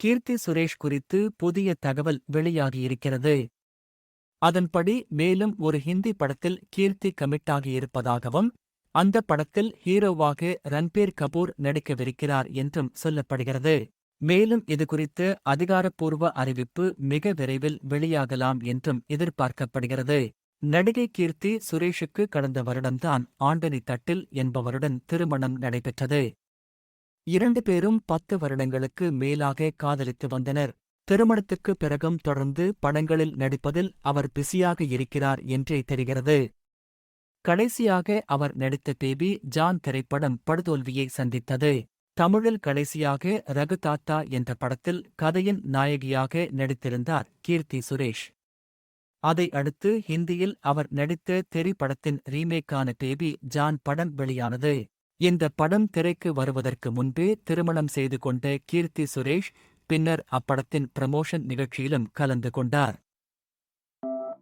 கீர்த்தி சுரேஷ் குறித்து புதிய தகவல் வெளியாகியிருக்கிறது. அதன்படி மேலும் ஒரு ஹிந்தி படத்தில் கீர்த்தி கமிட்டாகியிருப்பதாகவும் அந்த படத்தில் ஹீரோவாக ரன்பீர் கபூர் நடிக்கவிருக்கிறார் என்றும் சொல்லப்படுகிறது. மேலும் இதுகுறித்த அதிகாரப்பூர்வ அறிவிப்பு மிக விரைவில் வெளியாகலாம் என்றும் எதிர்பார்க்கப்படுகிறது. நடிகை கீர்த்தி சுரேஷுக்கு கடந்த வருடம்தான் ஆண்டனி தட்டில் என்பவருடன் திருமணம் நடைபெற்றது. இரண்டு பேரும் பத்து வருடங்களுக்கு மேலாக காதலித்து வந்தனர். திருமணத்துக்கு பிறகும் தொடர்ந்து படங்களில் நடிப்பதில் அவர் பிஸியாக இருக்கிறார் என்றே தெரிகிறது. கடைசியாக அவர் நடித்த பேபி ஜான் திரைப்படம் படுதோல்வியை சந்தித்தது. தமிழில் கடைசியாக ரகு தாத்தா என்ற படத்தில் கதையின் நாயகியாக நடித்திருந்தார் கீர்த்தி சுரேஷ். அதை அடுத்து ஹிந்தியில் அவர் நடித்த தெரி படத்தின் ரீமேக்கான பேபி ஜான் படம் வெளியானது. இந்த படம் திரைக்கு வருவதற்கு முன்பே திருமணம் செய்து கொண்ட கீர்த்தி சுரேஷ் பின்னர் அப்படத்தின் ப்ரமோஷன் நிகழ்ச்சியிலும் கலந்து கொண்டார்.